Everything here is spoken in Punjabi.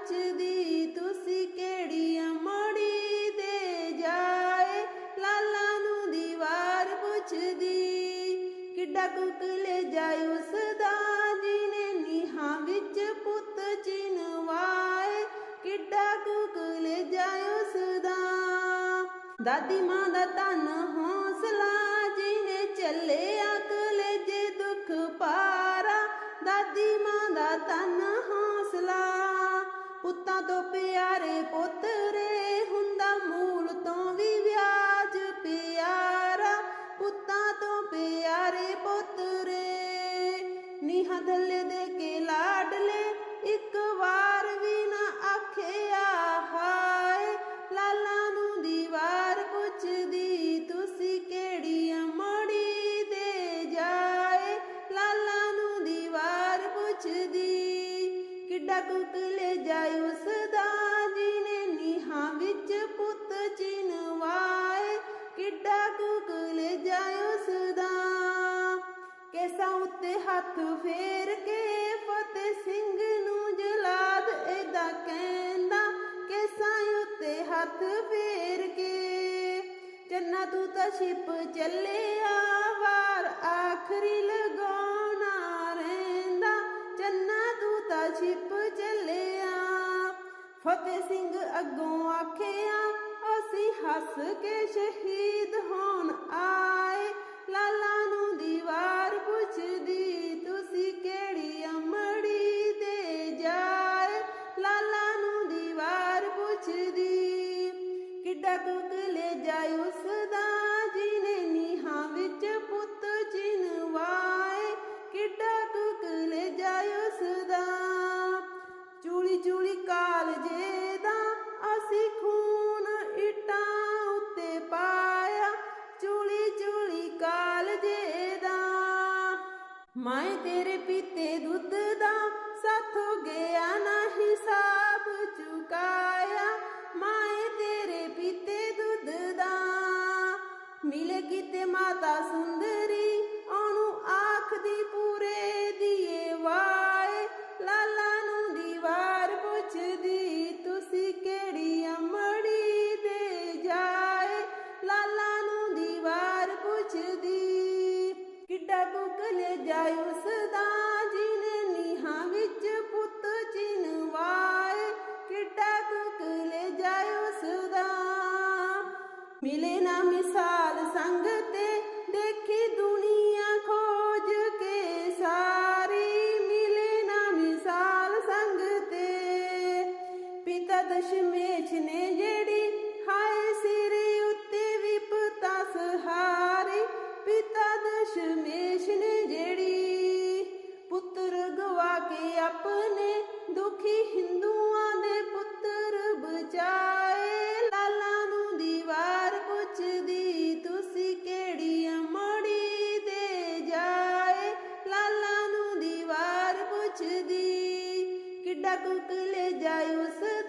ਪੁੱਛਦੀ ਤੁਸੀਂ ਕਿਹੜੀ ਅਮੜੀ ਦੇ ਜਾਏ? ਲਾਲਾ ਨੂੰ ਦੀਵਾਰ ਪੁੱਛਦੀ, ਕਿੱਡਾ ਕੁਕਲੇ ਜਾਏ ਉਸ ਦਾ ਜਿਹਨੇ ਨੀਹਾਂ ਵਿੱਚ ਪੁੱਤ ਚਿਨਵਾਏ ਕਿੱਡਾ ਕੁਕਲੇ ਜਾਏ ਉਸ ਦਾ ਦਾਦੀ ਮਾਂ ਦਾ ਤਨ ਹੌਸਲਾ, ਜਿਹਨੇ ਚੱਲਿਆ ਕਲੇਜੇ ਦੁੱਖ ਪਾਰਾ। ਦਾਦੀ ਮਾਂ ਦਾ ਤਨ ਹੌਸਲਾ ਪੁੱਤਾਂ ਤੋਂ ਪਿਆਰੇ ਪੁੱਤਰੇ, ਹੁੰਦਾ ਮੂਲ ਤੋਂ ਵੀ ਵਿਆਜ ਪਿਆਰਾ। ਪੁੱਤਾਂ ਤੋਂ ਪਿਆਰੇ ਪੁੱਤਰੇ, ਨੀਹਾਂ ਥੱਲੇ ਦੇ ਕੇ ਚੰਨਾ ਤੂੰ ਤਾਂ ਛਿਪ ਚੱਲਿਆ, ਵਾਰ ਆਖਰੀ ਲਗਾਉਣਾ ਰਹਿੰਦਾ। ਚੰਨਾ ਤੂੰ ਤਾਂ ਛਿਪ ਚੱਲਿਆ। ਫਤਿਹ ਸਿੰਘ ਅੱਗੋਂ ਆਖਿਆ, ਅਸੀਂ ਹੱਸ ਕੇ ਸ਼ਹੀਦ ਹੋਣ ਆ ਕਿੱਡਾ ਕੁਕਲੇ ਜਾਏ ਉਸ ਦਾ ਜਿਹਨੇ ਨੀਹਾਂ ਵਿੱਚ ਪੁੱਤ ਚਿਨਵਾਏ ਕਿੱਡਾ ਕੁਕਲੇ ਜਾਇ ਉਸ ਦਾ। ਚੂੜੀ ਚੂੜੀ ਕਾਲਜੇ ਦਾ ਅਸੀਂ ਖੂਨ ਇਟਾਂ ਉੱਤੇ ਪਾਇਆ। ਚੂੜੀ ਚੂੜੀ ਕਾਲਜੇ ਦਾ। ਮੈਂ ਤੇਰੇ ਪੀਤੇ ਦੁੱਧ ਦਾ, ਸਾਥੋਂ ਗਿਆ ਨਾ ਹਿਸਾਬ ਚੁਕਾਇਆ। ਮਾਤਾ ਸੁੰਦਰੀ, ਉਹਨੂੰ ਆਖਦੀ ਪੂਰੇ ਦੀਏ ਵਾਏ। ਲਾਲਾ ਨੂੰ ਦੀਵਾਰ ਪੁੱਛਦੀ, ਤੁਸੀਂ ਕਿਹੜੀ ਅਮੜੀ ਦੇ ਜਾਏ? ਲਾਲਾ ਨੂੰ ਦੀਵਾਰ ਪੁੱਛਦੀ, ਕਿੱਡਾ ਕੁਕਲੇ ਜਾਏ ਉਸ ਦਾ ਜਿਹਨੇ ਨੀਹਾਂ ਵਿੱਚ ਪੁੱਤ ਚਿਨਵਾਏ ਕਿੱਡਾ ਕੁਕਲੇ ਜਾਏ ਉਸ ਦਾ ਮਿਲੇ ਨਾ ਮਿਸਾਲ ਸੰਗ ਦਸ਼ਮੇਸ਼ ਨੇ ਜਿਹੜੀ, ਹਾਏ ਸਿਰ ਉੱਤੇ ਵਿਪਤਾ ਸਹਾਰੀ ਪਿਤਾ ਦਸ਼ਮੇਸ਼ ਨੇ ਜਿਹੜੀ, ਪੁੱਤਰ ਗਵਾ ਕੇ ਆਪਣੇ ਦੁਖੀ ਹਿੰਦੂਆਂ ਦੇ ਪੁੱਤਰ ਬਚਾਏ। ਲਾਲਾ ਨੂੰ ਦੀਵਾਰ ਪੁੱਛਦੀ, ਤੁਸੀਂ ਕਿਹੜੀ ਅਮੜੀ ਦੇ ਜਾਏ? ਲਾਲਾ ਨੂੰ ਦੀਵਾਰ ਪੁੱਛਦੀ, ਕਿੱਡਾ ਕੁਕਲੇ ਜਾਇ ਉਸ